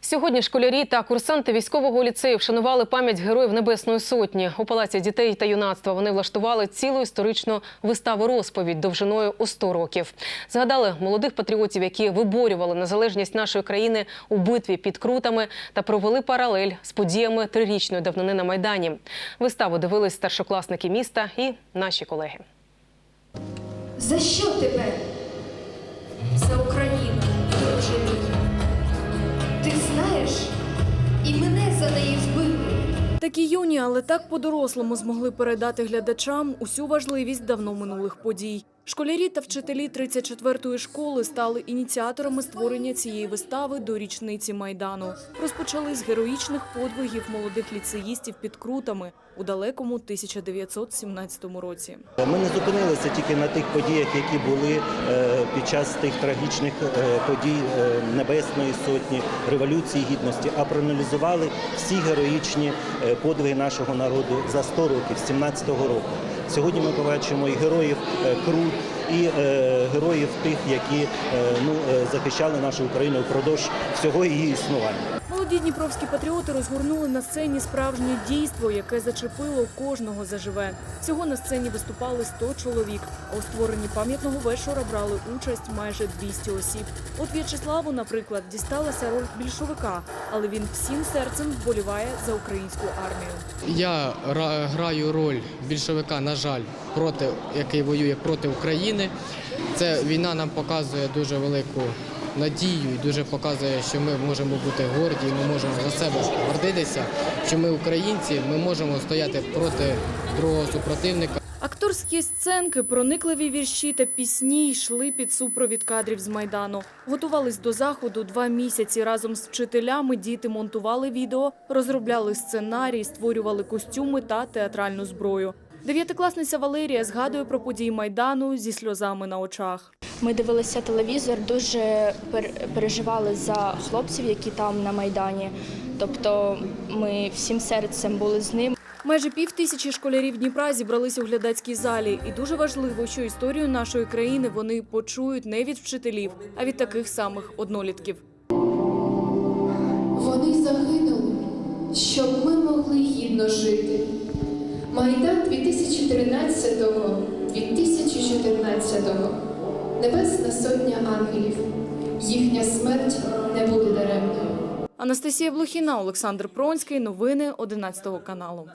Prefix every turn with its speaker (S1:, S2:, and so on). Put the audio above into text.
S1: Сьогодні школярі та курсанти військового ліцею вшанували пам'ять героїв Небесної Сотні. У палаці дітей та юнацтва вони влаштували цілу історичну виставу розповідь довжиною у 100 років. Згадали молодих патріотів, які виборювали незалежність нашої країни у битві під крутами та провели паралель з подіями трирічної давнини на майдані. Виставу дивились старшокласники міста і наші колеги.
S2: За що тебе? За Україну,
S3: Такі юні, але так по-дорослому змогли передати глядачам усю важливість давно минулих подій. Школярі та вчителі 34-ї школи стали ініціаторами створення цієї вистави до річниці Майдану. Розпочали з героїчних подвигів молодих ліцеїстів під крутами у далекому 1917 році.
S4: Ми не зупинилися тільки на тих подіях, які були е, під час тих трагічних е, подій е, Небесної Сотні, Революції Гідності, а проаналізували всі героїчні подвиги нашого народу за 100 років, з 17-го року. Сьогодні ми побачимо і героїв Крут, і е, героїв тих, які е, ну, е, захищали нашу Україну впродовж всього її існування.
S3: Молоді дніпровські патріоти розгорнули на сцені справжнє дійство, яке зачепило кожного заживе. Всього на сцені виступали 100 чоловік, а у створенні пам'ятного вечора брали участь майже 200 осіб. От В'ячеславу, наприклад, дісталася роль більшовика, але він всім серцем вболіває за українську армію.
S5: Я ра- граю роль більшовика, на жаль, проти який воює проти України. Це війна нам показує дуже велику надію і дуже показує, що ми можемо бути горді, ми можемо за себе гордитися, що ми українці, ми можемо стояти проти другого супротивника.
S3: Акторські сценки, проникливі вірші та пісні йшли під супровід кадрів з майдану. Готувались до заходу два місяці. Разом з вчителями діти монтували відео, розробляли сценарій, створювали костюми та театральну зброю. Дев'ятикласниця Валерія згадує про події майдану зі сльозами на очах.
S6: Ми дивилися телевізор, дуже переживали за хлопців, які там на майдані. Тобто, ми всім серцем були з ним.
S3: Майже пів тисячі школярів Дніпра зібрались у глядацькій залі, і дуже важливо, що історію нашої країни вони почують не від вчителів, а від таких самих однолітків.
S7: Вони загинули, щоб ми могли гідно жити. Майдан 2013-го, 2014-го. Небесна сотня ангелів. Їхня смерть не буде даремною.
S3: Анастасія Блохіна, Олександр Пронський. Новини 11 каналу.